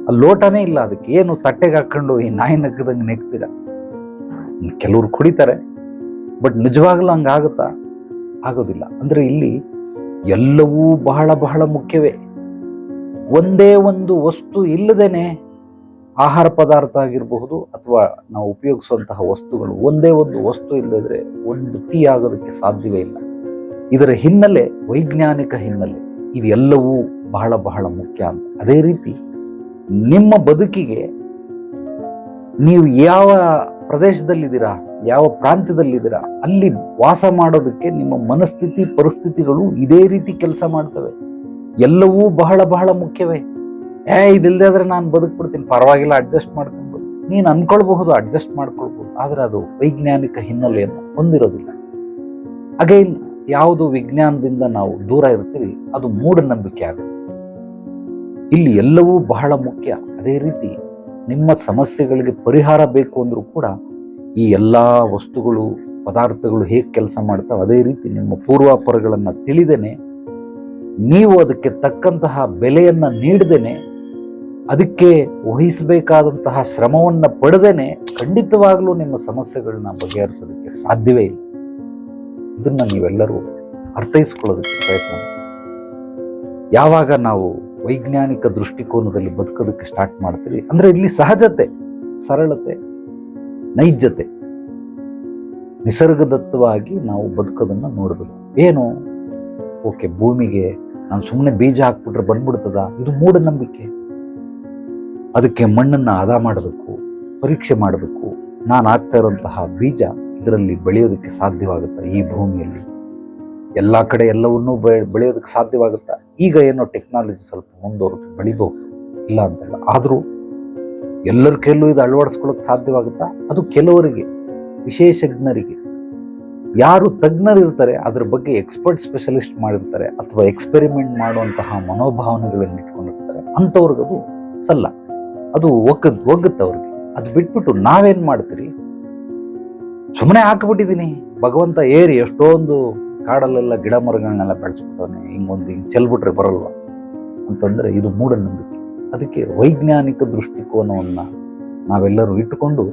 ಆ ಲೋಟನೇ ಇಲ್ಲ ಅದಕ್ಕೆ. ಏನು ತಟ್ಟೆಗೆ ಹಾಕೊಂಡು ಈ ನಾಯಿ ನಗ್ಗದಂಗೆ ನೆಗ್ತೀರಾ? ಕೆಲವ್ರು ಕುಡಿತಾರೆ, ಬಟ್ ನಿಜವಾಗ್ಲೂ ಹಂಗಾಗುತ್ತಾ ಆಗೋದಿಲ್ಲ. ಅಂದ್ರೆ ಇಲ್ಲಿ ಎಲ್ಲವೂ ಬಹಳ ಬಹಳ ಮುಖ್ಯವೇ. ಒಂದೇ ಒಂದು ವಸ್ತು ಇಲ್ಲದೇನೆ ಆಹಾರ ಪದಾರ್ಥ ಆಗಿರಬಹುದು ಅಥವಾ ನಾವು ಉಪಯೋಗಿಸುವಂತಹ ವಸ್ತುಗಳು ಒಂದೇ ಒಂದು ವಸ್ತು ಇಲ್ಲದಿದ್ರೆ ಒಂದು ಟೀ ಆಗೋದಕ್ಕೆ ಸಾಧ್ಯವೇ ಇಲ್ಲ. ಇದರ ಹಿನ್ನೆಲೆ, ವೈಜ್ಞಾನಿಕ ಹಿನ್ನೆಲೆ, ಇದೆಲ್ಲವೂ ಬಹಳ ಬಹಳ ಮುಖ್ಯ ಅಂತ. ಅದೇ ರೀತಿ ನಿಮ್ಮ ಬದುಕಿಗೆ ನೀವು ಯಾವ ಪ್ರದೇಶದಲ್ಲಿದ್ದೀರಾ? ಯಾವ ಪ್ರಾಂತ್ಯದಲ್ಲಿದ್ದೀರಾ? ಅಲ್ಲಿ ವಾಸ ಮಾಡೋದಕ್ಕೆ ನಿಮ್ಮ ಮನಸ್ಥಿತಿ, ಪರಿಸ್ಥಿತಿಗಳು ಇದೇ ರೀತಿ ಕೆಲಸ ಮಾಡ್ತವೆ. ಎಲ್ಲವೂ ಬಹಳ ಬಹಳ ಮುಖ್ಯವೇ. ಏ ಇದಿಲ್ಲದೆ ಆದರೆ ನಾನು ಬದುಕ್ಬಿಡ್ತೀನಿ. ಪರವಾಗಿಲ್ಲ, ಅಡ್ಜಸ್ಟ್ ಮಾಡ್ಕೊಂಡು. ನೀನು ಅನ್ಕೊಳ್ಬಹುದು, ಅಡ್ಜಸ್ಟ್ ಮಾಡ್ಕೊಳ್ಬಹುದು. ಆದ್ರೆ ಅದು ವೈಜ್ಞಾನಿಕ ಹಿನ್ನೆಲೆಯನ್ನು ಹೊಂದಿರೋದಿಲ್ಲ. ಅಗೈನ್ ಯಾವುದು ವಿಜ್ಞಾನದಿಂದ ನಾವು ದೂರ ಇರ್ತೀವಿ, ಅದು ಮೂಢನಂಬಿಕೆ ಆಗುತ್ತೆ. ಇಲ್ಲಿ ಎಲ್ಲವೂ ಬಹಳ ಮುಖ್ಯ. ಅದೇ ರೀತಿ ನಿಮ್ಮ ಸಮಸ್ಯೆಗಳಿಗೆ ಪರಿಹಾರ ಬೇಕು ಅಂದರೂ ಕೂಡ ಈ ಎಲ್ಲ ವಸ್ತುಗಳು, ಪದಾರ್ಥಗಳು ಹೇಗೆ ಕೆಲಸ ಮಾಡ್ತಾವೆ ಅದೇ ರೀತಿ ನಿಮ್ಮ ಪೂರ್ವಾಪರಗಳನ್ನು ತಿಳಿದೇನೆ, ನೀವು ಅದಕ್ಕೆ ತಕ್ಕಂತಹ ಬೆಲೆಯನ್ನು ನೀಡದೇನೆ, ಅದಕ್ಕೆ ವಹಿಸಬೇಕಾದಂತಹ ಶ್ರಮವನ್ನು ಪಡೆದೇನೆ ಖಂಡಿತವಾಗಲೂ ನಿಮ್ಮ ಸಮಸ್ಯೆಗಳನ್ನ ಬಗೆಹರಿಸೋದಕ್ಕೆ ಸಾಧ್ಯವೇ ಇಲ್ಲ. ಇದನ್ನು ನೀವೆಲ್ಲರೂ ಅರ್ಥೈಸ್ಕೊಳ್ಳೋದಕ್ಕೆ ಪ್ರಯತ್ನ ಯಾವಾಗ ನಾವು ವೈಜ್ಞಾನಿಕ ದೃಷ್ಟಿಕೋನದಲ್ಲಿ ಬದುಕೋದಕ್ಕೆ ಸ್ಟಾರ್ಟ್ ಮಾಡ್ತೀವಿ ಅಂದರೆ ಇಲ್ಲಿ ಸಹಜತೆ, ಸರಳತೆ, ನೈಜತೆ, ನಿಸರ್ಗದತ್ತವಾಗಿ ನಾವು ಬದುಕೋದನ್ನು ನೋಡಬೇಕು. ಏನು? ಓಕೆ, ಭೂಮಿಗೆ ನಾನು ಸುಮ್ಮನೆ ಬೀಜ ಹಾಕ್ಬಿಟ್ರೆ ಬಂದ್ಬಿಡ್ತದ? ಇದು ಮೂಢನಂಬಿಕೆ. ಅದಕ್ಕೆ ಮಣ್ಣನ್ನು ಹದ ಮಾಡಬೇಕು, ಪರೀಕ್ಷೆ ಮಾಡಬೇಕು. ನಾನು ಹಾಕ್ತಾ ಇರೋಂತಹ ಬೀಜ ಇದರಲ್ಲಿ ಬೆಳೆಯೋದಕ್ಕೆ ಸಾಧ್ಯವಾಗುತ್ತಾ ಈ ಭೂಮಿಯಲ್ಲಿ? ಎಲ್ಲ ಕಡೆ ಎಲ್ಲವನ್ನೂ ಬೆಳೆಯೋದಕ್ಕೆ ಸಾಧ್ಯವಾಗುತ್ತಾ? ಈಗ ಏನೋ ಟೆಕ್ನಾಲಜಿ ಸ್ವಲ್ಪ ಮುಂದುವರೆದು ಬೆಳಿಬಹುದು ಇಲ್ಲ ಅಂತಲ್ಲ ಆದರೂ ಎಲ್ಲರ ಕೈಲೂ ಇದು ಅಳವಡಿಸ್ಕೊಳ್ಳೋಕೆ ಸಾಧ್ಯವಾಗುತ್ತಾ? ಅದು ಕೆಲವರಿಗೆ ವಿಶೇಷಜ್ಞರಿಗೆ ಯಾರು ತಜ್ಞರಿರ್ತಾರೆ, ಅದ್ರ ಬಗ್ಗೆ ಎಕ್ಸ್ಪರ್ಟ್ ಸ್ಪೆಷಲಿಸ್ಟ್ ಮಾಡಿರ್ತಾರೆ, ಅಥವಾ ಎಕ್ಸ್ಪೆರಿಮೆಂಟ್ ಮಾಡುವಂತಹ ಮನೋಭಾವನೆಗಳನ್ನು ಇಟ್ಕೊಂಡಿರ್ತಾರೆ ಅಂಥವ್ರಿಗದು ಸಲ್ಲ. ಅದು ಒಗ್ಗದ್ ಒಗ್ಗುತ್ತೆ ಅವ್ರಿಗೆ. ಅದು ಬಿಟ್ಬಿಟ್ಟು ನಾವೇನು ಮಾಡ್ತೀರಿ? ಸುಮ್ಮನೆ ಹಾಕ್ಬಿಟ್ಟಿದ್ದೀನಿ ಭಗವಂತ ಏರಿ ಎಷ್ಟೊಂದು ಕಾಡಲ್ಲೆಲ್ಲ ಗಿಡ ಮರಗಳನ್ನೆಲ್ಲ ಬೆಳೆಸ್ಬಿಟ್ಟವನೆ, ಹಿಂಗೊಂದು ಹಿಂಗೆ ಚೆಲ್ಬಿಟ್ರೆ ಬರಲ್ವ? ಅಂತಂದರೆ ಇದು ಮೂಢನಂಬಿಕೆ. ಅದಕ್ಕೆ ವೈಜ್ಞಾನಿಕ ದೃಷ್ಟಿಕೋನವನ್ನು ನಾವೆಲ್ಲರೂ ಇಟ್ಟುಕೊಂಡು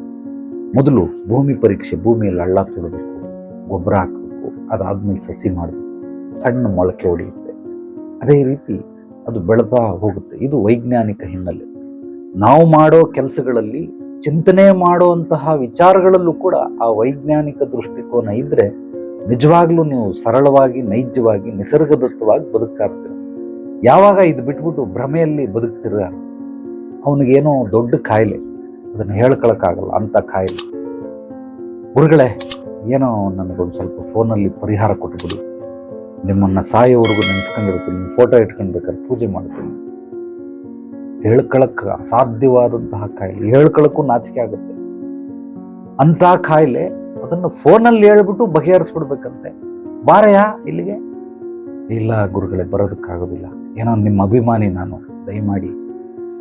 ಮೊದಲು ಭೂಮಿ ಪರೀಕ್ಷೆ ಭೂಮಿಯಲ್ಲಿ ಹಳ್ಳ ತೊಡಬೇಕು, ಗೊಬ್ಬರ ಹಾಕಬೇಕು, ಅದಾದಮೇಲೆ ಸಸಿ ಮಾಡಬೇಕು, ಸಣ್ಣ ಮೊಳಕೆ ಹೊಡೆಯುತ್ತೆ. ಅದೇ ರೀತಿ ಅದು ಬೆಳೆತಾ ಹೋಗುತ್ತೆ. ಇದು ವೈಜ್ಞಾನಿಕ ಹಿನ್ನೆಲೆ. ನಾವು ಮಾಡೋ ಕೆಲಸಗಳಲ್ಲಿ ಚಿಂತನೆ ಮಾಡುವಂತಹ ವಿಚಾರಗಳಲ್ಲೂ ಕೂಡ ಆ ವೈಜ್ಞಾನಿಕ ದೃಷ್ಟಿಕೋನ ಇದ್ರೆ ನಿಜವಾಗ್ಲೂ ನೀವು ಸರಳವಾಗಿ, ನೈಜವಾಗಿ, ನಿಸರ್ಗದತ್ತವಾಗಿ ಬದುಕ್ತಾ ಇರ್ತೀರ. ಯಾವಾಗ ಇದು ಬಿಟ್ಬಿಟ್ಟು ಭ್ರಮೆಯಲ್ಲಿ ಬದುಕ್ತಿರ? ಅವನಿಗೇನೋ ದೊಡ್ಡ ಕಾಯಿಲೆ ಅದನ್ನು ಹೇಳ್ಕೊಳಕ್ಕಾಗಲ್ಲ ಅಂತ ಕಾಯಿಲೆ ಗುರುಗಳೇ, ಏನೋ ನನಗೊಂದು ಸ್ವಲ್ಪ ಫೋನಲ್ಲಿ ಪರಿಹಾರ ಕೊಟ್ಬಿಡಿ. ನಿಮ್ಮನ್ನು ಸಾಯೋವರೆಗೂ ನೆನೆಸ್ಕೊಂಡಿರ್ತೀನಿ. ನಿಮ್ಮ ಫೋಟೋ ಇಟ್ಕೊಂಡ್ಬೇಕಾದ್ರೆ ಪೂಜೆ ಮಾಡ್ತೀನಿ. ಹೇಳ್ಕೊಳಕ್ಕೆ ಅಸಾಧ್ಯವಾದಂತಹ ಕಾಯಿಲೆ ಹೇಳ್ಕೊಳಕ್ಕೂ ನಾಚಿಕೆ ಆಗುತ್ತೆ. ಅಂಥ ಕಾಯಿಲೆ ಅದನ್ನು ಫೋನಲ್ಲಿ ಹೇಳ್ಬಿಟ್ಟು ಬಗೆಹರಿಸ್ಬಿಡ್ಬೇಕಂತೆ. ಬಾರಯ ಇಲ್ಲಿಗೆ? ಇಲ್ಲ ಗುರುಗಳೇ, ಬರೋದಕ್ಕಾಗೋದಿಲ್ಲ. ಏನೋ ನಿಮ್ಮ ಅಭಿಮಾನಿ ನಾನು. ದಯಮಾಡಿ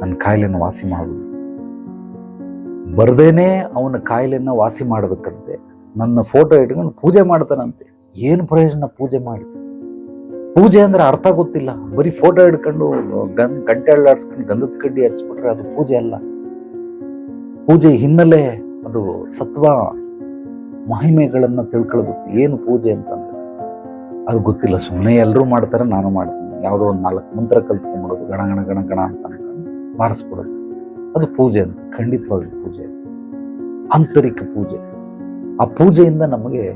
ನನ್ನ ಕಾಯಿಲೆಯನ್ನು ವಾಸಿ ಮಾಡು. ಬರ್ದೇನೆ ಅವನ ಕಾಯಿಲೆನ ವಾಸಿ ಮಾಡಬೇಕಂತೆ. ನನ್ನ ಫೋಟೋ ಇಟ್ಕೊಂಡು ಪೂಜೆ ಮಾಡ್ತಾನಂತೆ. ಏನು ಪ್ರಯೋಜನ ಪೂಜೆ ಮಾಡಿ? ಪೂಜೆ ಅಂದ್ರೆ ಅರ್ಥ ಗೊತ್ತಿಲ್ಲ. ಬರೀ ಫೋಟೋ ಹಿಡ್ಕೊಂಡು, ಗನ್ ಗಂಟೆ ಅಳ್ಳಾಡ್ಸ್ಕೊಂಡು ಗಂಧದ ಕಡ್ಡಿ ಹಚ್ಚಿಬಿಟ್ರೆ ಅದು ಪೂಜೆ ಅಲ್ಲ. ಪೂಜೆ ಹಿನ್ನೆಲೆ ಅದು ಸತ್ವ ಮಹಿಮೆಗಳನ್ನ ತಿಳ್ಕೊಳ್ಬೇಕು ಏನು ಪೂಜೆ ಅಂತಂದರೆ? ಅದು ಗೊತ್ತಿಲ್ಲ ಸುಮ್ಮನೆ ಎಲ್ಲರೂ ಮಾಡ್ತಾರೆ, ನಾನು ಮಾಡ್ತೀನಿ. ಯಾವುದೋ ಒಂದು ನಾಲ್ಕು ಮಂತ್ರ ಕಲ್ತ್ಕೊಂಡ್ಬಿಡೋದು, ಗಣ ಗಣ ಗಣ ಗಣ ಅಂತ ಬಾರಿಸ್ಬಿಡೋದು. ಅದು ಪೂಜೆ ಅಂತ, ಖಂಡಿತವಾಗಿ ಪೂಜೆ. ಆಂತರಿಕ ಪೂಜೆ. ಆ ಪೂಜೆಯಿಂದ ನಮಗೆ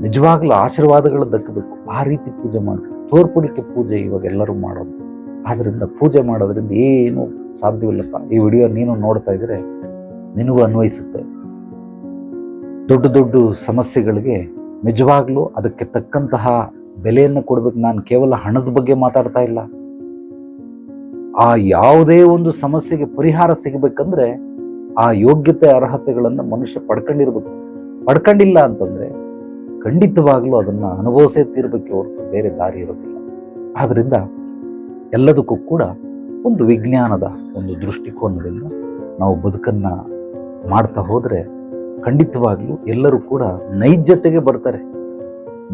ನಿಜವಾಗ್ಲೂ ಆಶೀರ್ವಾದಗಳು ದಕ್ಕಬೇಕು. ಆ ರೀತಿ ಪೂಜೆ ಮಾಡಬೇಕು. ತೋರ್ಪಡಿಕೆ ಪೂಜೆ ಇವಾಗ ಎಲ್ಲರೂ ಮಾಡೋದು. ಆದ್ದರಿಂದ ಪೂಜೆ ಮಾಡೋದ್ರಿಂದ ಏನು ಸಾಧ್ಯವಿಲ್ಲಪ್ಪ. ಈ ವಿಡಿಯೋ ನೀನು ನೋಡ್ತಾ ಇದ್ರೆ ನಿನಗೂ ಅನ್ವಯಿಸುತ್ತೆ. ದೊಡ್ಡ ದೊಡ್ಡ ಸಮಸ್ಯೆಗಳಿಗೆ ನಿಜವಾಗ್ಲೂ ಅದಕ್ಕೆ ತಕ್ಕಂತಹ ಬೆಲೆಯನ್ನು ಕೊಡಬೇಕು. ನಾನು ಕೇವಲ ಹಣದ ಬಗ್ಗೆ ಮಾತಾಡ್ತಾ ಇಲ್ಲ. ಆ ಯಾವುದೇ ಒಂದು ಸಮಸ್ಯೆಗೆ ಪರಿಹಾರ ಸಿಗಬೇಕಂದ್ರೆ ಆ ಯೋಗ್ಯತೆ, ಅರ್ಹತೆಗಳನ್ನು ಮನುಷ್ಯ ಪಡ್ಕೊಂಡಿರ್ಬೇಕು. ಪಡ್ಕೊಂಡಿಲ್ಲ ಅಂತಂದ್ರೆ ಖಂಡಿತವಾಗ್ಲೂ ಅದನ್ನ ಅನುಭವಿಸೇ ತೀರ್ಬೇಕೆ ಹೊರತು ಬೇರೆ ದಾರಿ ಇರೋದಿಲ್ಲ. ಆದ್ರಿಂದ ಎಲ್ಲದಕ್ಕೂ ಕೂಡ ಒಂದು ವಿಜ್ಞಾನದ ಒಂದು ದೃಷ್ಟಿಕೋನದಿಂದ ನಾವು ಬದುಕನ್ನು ಮಾಡ್ತಾ ಹೋದ್ರೆ ಖಂಡಿತವಾಗ್ಲೂ ಎಲ್ಲರೂ ಕೂಡ ನೈಜತೆಗೆ ಬರ್ತಾರೆ.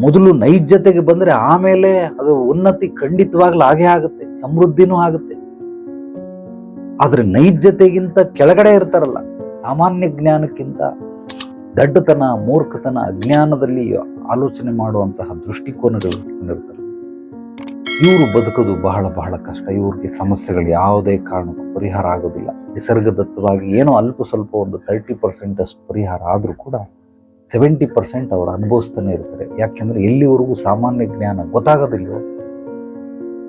ಮೊದಲು ನೈಜತೆಗೆ ಬಂದ್ರೆ ಆಮೇಲೆ ಅದು ಉನ್ನತಿ ಖಂಡಿತವಾಗ್ಲೂ ಹಾಗೆ ಆಗುತ್ತೆ, ಸಮೃದ್ಧಿನೂ ಆಗುತ್ತೆ. ಆದ್ರೆ ನೈಜತೆಗಿಂತ ಕೆಳಗಡೆ ಇರ್ತಾರಲ್ಲ, ಸಾಮಾನ್ಯ ಜ್ಞಾನಕ್ಕಿಂತ ದಡ್ಡತನ, ಮೂರ್ಖತನ ಅಜ್ಞಾನದಲ್ಲಿ ಆಲೋಚನೆ ಮಾಡುವಂತಹ ದೃಷ್ಟಿಕೋನಗಳು ಇಟ್ಕೊಂಡಿರ್ತಾರೆ ಇವರು ಬದುಕೋದು ಬಹಳ ಬಹಳ ಕಷ್ಟ. ಇವ್ರಿಗೆ ಸಮಸ್ಯೆಗಳು ಯಾವುದೇ ಕಾರಣಕ್ಕೂ ಪರಿಹಾರ ಆಗೋದಿಲ್ಲ. ನಿಸರ್ಗದತ್ತವಾಗಿ ಏನೋ ಅಲ್ಪ ಸ್ವಲ್ಪ ಒಂದು ತರ್ಟಿ ಪರ್ಸೆಂಟ್ ಅಷ್ಟು ಪರಿಹಾರ ಆದರೂ ಕೂಡ ಸೆವೆಂಟಿ ಪರ್ಸೆಂಟ್ ಅವರು ಅನುಭವಿಸ್ತಾನೆ ಇರ್ತಾರೆ. ಯಾಕೆಂದ್ರೆ ಎಲ್ಲಿವರೆಗೂ ಸಾಮಾನ್ಯ ಜ್ಞಾನ ಗೊತ್ತಾಗೋದಿಲ್ವೋ?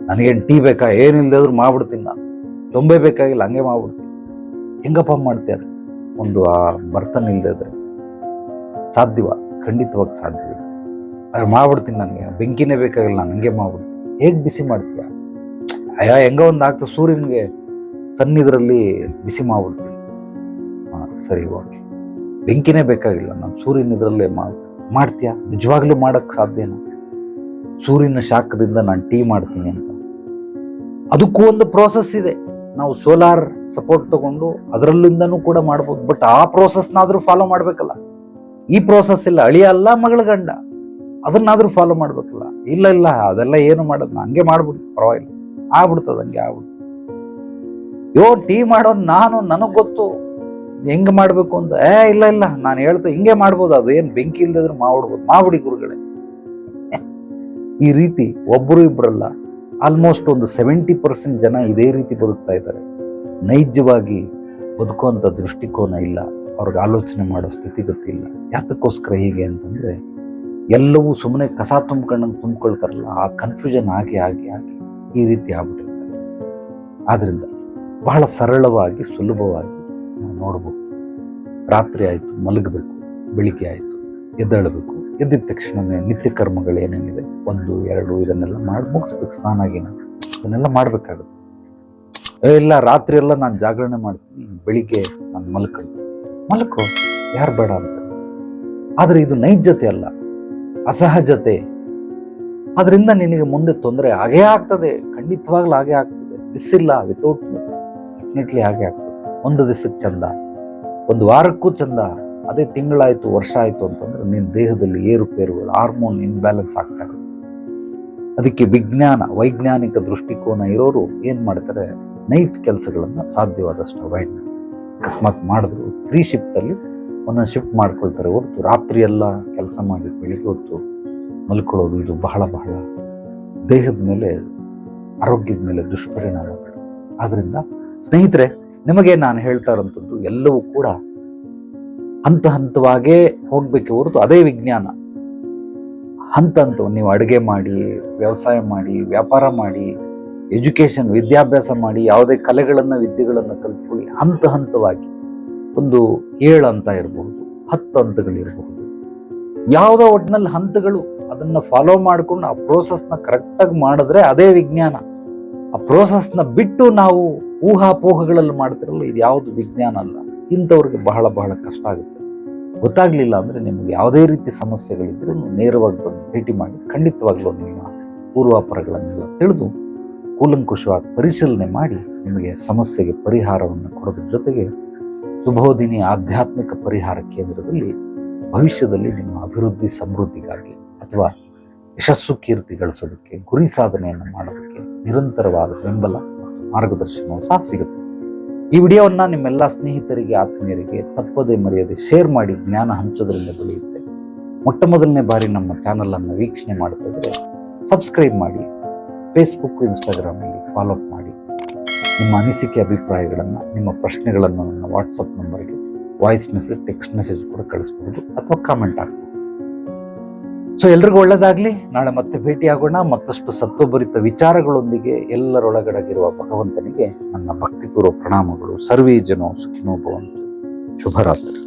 ನನಗೇನು ಟೀ ಬೇಕಾ? ಏನಿಲ್ಲದ್ರು ಮಾಡ್ಬಿಡ್ತೀನಿ ನಾನು. ತೊಂಬೆ ಬೇಕಾಗಿಲ್ಲ, ಹಂಗೆ ಮಾಡ್ಬಿಡ್ತೀನಿ. ಹೆಂಗಪ್ಪ ಮಾಡ್ತೀಯ ಒಂದು ಆ ಬರ್ತನ ಇಲ್ಲದೆ ಸಾಧ್ಯವ? ಖಂಡಿತವಾಗಿ ಸಾಧ್ಯವಿಲ್ಲ ಮಾಡ್ಬಿಡ್ತೀನಿ ನನಗೆ. ಬೆಂಕಿನೇ ಬೇಕಾಗಿಲ್ಲ ನಾನು ಹಂಗೆ ಮಾಡ್ಬಿಡ್ತೀನಿ. ಹೇಗೆ ಬಿಸಿ ಮಾಡ್ತೀಯ? ಅಯ್ಯ, ಹೆಂಗೋ ಒಂದು ಆಗ್ತದೆ ಸೂರ್ಯನಿಗೆ ಇದರಲ್ಲಿ ಬಿಸಿ ಮಾಡ್ಬಿಡ್ತೀನಿ. ಹಾಂ, ಸರಿ, ಓಕೆ. ಬೆಂಕಿನೇ ಬೇಕಾಗಿಲ್ಲ, ನಾನು ಸೂರ್ಯನ ಇದರಲ್ಲೇ ಮಾಡ್, ಮಾಡ್ತೀಯ? ನಿಜವಾಗ್ಲೂ ಮಾಡೋಕ್ಕೆ ಸಾಧ್ಯನಾ? ಸೂರ್ಯನ ಶಾಖದಿಂದ ನಾನು ಟೀ ಮಾಡ್ತೀನಿ ಅಂತ. ಅದಕ್ಕೂ ಒಂದು ಪ್ರೋಸೆಸ್ ಇದೆ. ನಾವು ಸೋಲಾರ್ ಸಪೋರ್ಟ್ ತಗೊಂಡು ಅದರಲ್ಲಿಂದನೂ ಕೂಡ ಮಾಡ್ಬೋದು. ಬಟ್ ಆ ಪ್ರೋಸೆಸ್ನಾದರೂ ಫಾಲೋ ಮಾಡಬೇಕಲ್ಲ. ಈ ಪ್ರೋಸೆಸ್ ಇಲ್ಲ. ಅಳಿಯ ಅಲ್ಲ ಮಗಳ ಗಂಡ. ಅದನ್ನಾದ್ರೂ ಫಾಲೋ ಮಾಡ್ಬೇಕಲ್ಲ. ಇಲ್ಲ ಇಲ್ಲ, ಅದೆಲ್ಲ ಏನು ಮಾಡೋದು? ಹಂಗೆ ಮಾಡ್ಬಿಡಿ, ಪರವಾಗಿಲ್ಲ. ಆಗ್ಬಿಡ್ತದ, ಹಂಗೆ ಆಗ್ಬಿಡ್ತು ಯೋ, ಟೀ ಮಾಡೋದು ನಾನು, ನನಗೆ ಗೊತ್ತು. ಹೆಂಗೆ ಮಾಡಬೇಕು ಅಂತ? ಏ, ಇಲ್ಲ ಇಲ್ಲ, ನಾನು ಹೇಳ್ತಾ ಹಿಂಗೆ ಮಾಡ್ಬೋದು. ಅದು ಏನು ಬೆಂಕಿ ಇಲ್ಲದಿದ್ರೆ ಮಾಡ್ಬಿಡ್ಬೋದು ಮಾಡ್ಬಿಡಿ ಗುರುಗಳೇ. ಈ ರೀತಿ ಒಬ್ಬರು ಇಬ್ಬರಲ್ಲ ಆಲ್ಮೋಸ್ಟ್ ಒಂದು ಸೆವೆಂಟಿ ಪರ್ಸೆಂಟ್ ಜನ ಇದೇ ರೀತಿ ಬದುಕ್ತಾ ಇದ್ದಾರೆ. ನೈಜವಾಗಿ ಬದುಕುವಂಥ ದೃಷ್ಟಿಕೋನ ಇಲ್ಲ. ಅವ್ರಿಗೆ ಆಲೋಚನೆ ಮಾಡೋ ಸ್ಥಿತಿಗತಿ ಇಲ್ಲ ಯಾತಕ್ಕೋಸ್ಕರ ಹೀಗೆ ಅಂತಂದ್ರೆ ಎಲ್ಲವೂ ಸುಮ್ಮನೆ ಕಸ ತುಂಬ್ಕೊಂಡಂಗೆ ತುಂಬ್ಕೊಳ್ತಾರಲ್ಲ, ಆ ಕನ್ಫ್ಯೂಷನ್ ಆಗಿ ಆಗಿ ಆಗಿ ಈ ರೀತಿ ಆಗ್ಬಿಟ್ಟಿರ್ತಾರೆ ಆದ್ರಿಂದ ಬಹಳ ಸರಳವಾಗಿ, ಸುಲಭವಾಗಿ ನಾವು ನೋಡಬಹುದು ರಾತ್ರಿ ಆಯಿತು, ಮಲಗಬೇಕು, ಬೆಳಿಗ್ಗೆ ಆಯಿತು, ಎದ್ದೇಳಬೇಕು, ಎದ್ದಿದ ತಕ್ಷಣವೇ ನಿತ್ಯ ಕರ್ಮಗಳು ಏನೇನಿದೆ, ಒಂದು, ಎರಡು, ಇದನ್ನೆಲ್ಲ ಮಾಡಿ ಮುಗಿಸ್ಬೇಕು ಸ್ನಾನ ಗೀನ ಇದನ್ನೆಲ್ಲ ಮಾಡಬೇಕಾಗುತ್ತೆ. ಇಲ್ಲ, ರಾತ್ರಿ ಎಲ್ಲ ನಾನು ಜಾಗರಣೆ ಮಾಡ್ತೀನಿ, ಬೆಳಿಗ್ಗೆ ನಾನು ಮಲ್ಕೊಳ್ತೀನಿ. ಮಲ್ಕೋ, ಯಾರು ಬೇಡ ಅಂತ. ಆದರೆ ಇದು ನೈಜತೆ ಅಲ್ಲ. ಅಸಹಜತೆ. ಅದರಿಂದ ನಿನಗೆ ಮುಂದೆ ತೊಂದರೆ ಹಾಗೇ ಆಗ್ತದೆ. ಖಂಡಿತವಾಗ್ಲೂ ಹಾಗೆ ಆಗ್ತದೆ. ಮಿಸ್ ಇಲ್ಲ ವಿತೌಟ್ ಮಿಸ್ ಡೆಫಿನೆಟ್ಲಿ ಹಾಗೆ ಆಗ್ತದೆ. ಒಂದು ದಿವಸಕ್ಕೆ ಚಂದ, ಒಂದು ವಾರಕ್ಕೂ ಚಂದ, ಅದೇ ತಿಂಗಳಾಯ್ತು ವರ್ಷ ಆಯ್ತು ಅಂತಂದ್ರೆ ನಿನ್ನ ದೇಹದಲ್ಲಿ ಏರುಪೇರುಗಳು ಹಾರ್ಮೋನ್ ಇನ್ಬ್ಯಾಲೆನ್ಸ್ ಆಗ್ತಾ ಇರುತ್ತೆ. ಅದಕ್ಕೆ ವಿಜ್ಞಾನ, ವೈಜ್ಞಾನಿಕ ದೃಷ್ಟಿಕೋನ ಇರೋರು ಏನು ಮಾಡ್ತಾರೆ? ನೈಟ್ ಕೆಲಸಗಳನ್ನು ಸಾಧ್ಯವಾದಷ್ಟು ಅವಾಯ್ಡ್ ಅಕಸ್ಮಾತ್ ಮಾಡಿದ್ರು ತ್ರೀ ಶಿಫ್ಟಲ್ಲಿ ಒಂದೊಂದು ಶಿಫ್ಟ್ ಮಾಡ್ಕೊಳ್ತಾರೆ. ಹೊರತು ರಾತ್ರಿ ಎಲ್ಲ ಕೆಲಸ ಮಾಡಿ ಬೆಳಿಗ್ಗೆ ಹೊತ್ತು ಮಲ್ಕೊಳ್ಳೋದು, ಇದು ಬಹಳ ಬಹಳ ದೇಹದ ಮೇಲೆ, ಆರೋಗ್ಯದ ಮೇಲೆ ದುಷ್ಪರಿಣಾಮ ಆದ್ದರಿಂದ ಸ್ನೇಹಿತರೆ, ನಿಮಗೆ ನಾನು ಹೇಳ್ತಾ ಇರೋಂಥದ್ದು ಎಲ್ಲವೂ ಕೂಡ ಹಂತ ಹಂತವಾಗೇ ಹೋಗಬೇಕು ಹೊರತು ಅದೇ ವಿಜ್ಞಾನ. ಹಂತ ಹಂತ ನೀವು ಅಡುಗೆ ಮಾಡಿ, ವ್ಯವಸಾಯ ಮಾಡಿ, ವ್ಯಾಪಾರ ಮಾಡಿ ಎಜುಕೇಶನ್ ವಿದ್ಯಾಭ್ಯಾಸ ಮಾಡಿ, ಯಾವುದೇ ಕಲೆಗಳನ್ನು, ವಿದ್ಯೆಗಳನ್ನು ಕಲ್ತ್ಕೊಳ್ಳಿ. ಹಂತ ಹಂತವಾಗಿ. ಒಂದು ಏಳು ಅಂತ ಇರಬಹುದು, ಹತ್ತು ಹಂತಗಳಿರಬಹುದು ಯಾವುದೋ ಒಟ್ಟಿನಲ್ಲಿ ಹಂತಗಳು ಅದನ್ನು ಫಾಲೋ ಮಾಡಿಕೊಂಡು ಆ ಪ್ರೋಸೆಸ್ನ ಕರೆಕ್ಟಾಗಿ ಮಾಡಿದ್ರೆ ಅದೇ ವಿಜ್ಞಾನ. ಆ ಪ್ರೋಸೆಸ್ನ ಬಿಟ್ಟು ನಾವು ಊಹಾಪೋಹಗಳಲ್ಲಿ ಮಾಡ್ತಿರಲ್ಲ ಇದು ಯಾವುದು ವಿಜ್ಞಾನ ಅಲ್ಲ. ಇಂಥವ್ರಿಗೆ ಬಹಳ ಬಹಳ ಕಷ್ಟ ಆಗುತ್ತೆ. ಗೊತ್ತಾಗಲಿಲ್ಲ ಅಂದರೆ ನಿಮಗೆ ಯಾವುದೇ ರೀತಿ ಸಮಸ್ಯೆಗಳಿದ್ರೂ ನೇರವಾಗಿ ಬಂದು ಭೇಟಿ ಮಾಡಿ, ಖಂಡಿತವಾಗಲೂ ನಿಮ್ಮ ಪೂರ್ವಾಪರಗಳನ್ನೆಲ್ಲ ತಿಳಿದು ಕೂಲಂಕುಷವಾಗಿ ಪರಿಶೀಲನೆ ಮಾಡಿ ನಿಮಗೆ ಸಮಸ್ಯೆಗೆ ಪರಿಹಾರವನ್ನು ಕೊಡೋದ್ರ ಜೊತೆಗೆ ಸುಬೋಧಿನಿ ಆಧ್ಯಾತ್ಮಿಕ ಪರಿಹಾರ ಕೇಂದ್ರದಲ್ಲಿ ಭವಿಷ್ಯದಲ್ಲಿ ನಿಮ್ಮ ಅಭಿವೃದ್ಧಿ ಸಮೃದ್ಧಿಗಾಗಿ ಅಥವಾ ಯಶಸ್ಸು ಕೀರ್ತಿ ಗಳಿಸೋದಕ್ಕೆ, ಗುರಿ ಸಾಧನೆಯನ್ನು ಮಾಡೋದಕ್ಕೆ ನಿರಂತರವಾದ ಬೆಂಬಲ ಮತ್ತು ಮಾರ್ಗದರ್ಶನವು ಸಹ ಸಿಗುತ್ತೆ. ಈ ವಿಡಿಯೋವನ್ನು ನಿಮ್ಮೆಲ್ಲ ಸ್ನೇಹಿತರಿಗೆ, ಆತ್ಮೀಯರಿಗೆ ತಪ್ಪದೆ ಮರೆಯದೆ ಶೇರ್ ಮಾಡಿ ಜ್ಞಾನ ಹಂಚೋದ್ರಿಂದ ಬೆಳೆಯುತ್ತೆ. ಮೊಟ್ಟ ಮೊದಲನೇ ಬಾರಿ ನಮ್ಮ ಚಾನಲನ್ನು ವೀಕ್ಷಣೆ ಮಾಡ್ತಾ ಇದ್ರೆ ಸಬ್ಸ್ಕ್ರೈಬ್ ಮಾಡಿ. ಫೇಸ್ಬುಕ್ ಇನ್ಸ್ಟಾಗ್ರಾಮಲ್ಲಿ ಫಾಲೋ ಮಾಡಿ ನಿಮ್ಮ ಅನಿಸಿಕೆ ಅಭಿಪ್ರಾಯಗಳನ್ನು, ನಿಮ್ಮ ಪ್ರಶ್ನೆಗಳನ್ನು ನನ್ನ ವಾಟ್ಸಪ್ ನಂಬರ್ಗೆ ವಾಯ್ಸ್ ಮೆಸೇಜ್ ಟೆಕ್ಸ್ಟ್ ಮೆಸೇಜ್ ಕೂಡ ಕಳಿಸ್ಬೋದು ಅಥವಾ ಕಾಮೆಂಟ್ ಹಾಕ್ಬೋದು. ಸೊ ಎಲ್ರಿಗೂ ಒಳ್ಳೆಯದಾಗಲಿ ನಾಳೆ ಮತ್ತೆ ಭೇಟಿಯಾಗೋಣ. ಮತ್ತಷ್ಟು ಸತ್ವಭರಿತ ವಿಚಾರಗಳೊಂದಿಗೆ ಎಲ್ಲರೊಳಗಡಗಿರುವ ಭಗವಂತನಿಗೆ ನನ್ನ ಭಕ್ತಿಪೂರ್ವ ಪ್ರಣಾಮಗಳು. ಸರ್ವೇ ಜನೋ ಸುಖಿನೋ ಭವಂತು. ಶುಭರಾತ್ರಿ.